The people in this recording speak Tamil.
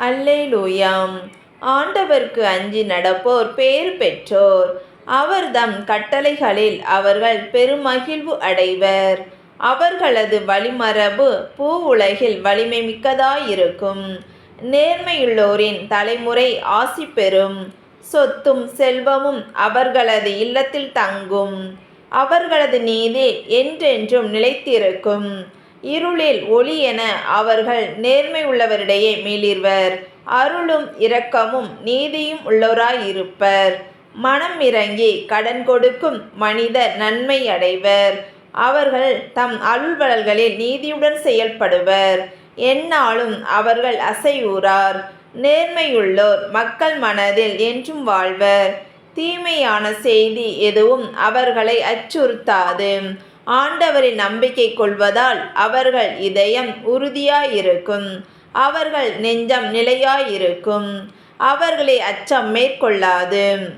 அல்லேலூயாம். ஆண்டவர்க்கு அஞ்சி நடப்போர் பேர் பெற்றோர். அவர்தம் கட்டளைகளில் அவர்கள் பெருமகிழ்வு அடைவர். அவர்களது வழிமரபு பூ உலகில் வலிமை மிக்கதாயிருக்கும். நேர்மையுள்ளோரின் தலைமுறை ஆசி பெறும். சொத்தும் செல்வமும் அவர்களது இல்லத்தில் தங்கும். அவர்களது நீதி என்றென்றும் நிலைத்திருக்கும். இருளில் ஒளி என அவர்கள் நேர்மை உள்ளவரிடையே மீளிர்வர். அருளும் இரக்கமும் நீதியும் உள்ளவராயிருப்பர் மனம் இறங்கி கடன் கொடுக்கும் மனிதர் நன்மை அடைவர். அவர்கள் தம் அருள்வலல்களில் நீதியுடன் செயல்படுவர். என்னாலும் அவர்கள் அசையூறார். நேர்மையுள்ளோர் மக்கள் மனதில் என்றும் வாழ்வர். தீமையான செய்தி எதுவும் அவர்களை அச்சுறுத்தாது. ஆண்டவரின் நம்பிக்கை கொள்வதால் அவர்கள் இதயம் உறுதியாயிருக்கும். அவர்கள் நெஞ்சம் நிலையாயிருக்கும். அவர்களை அச்சம் மேற்கொள்ளாது.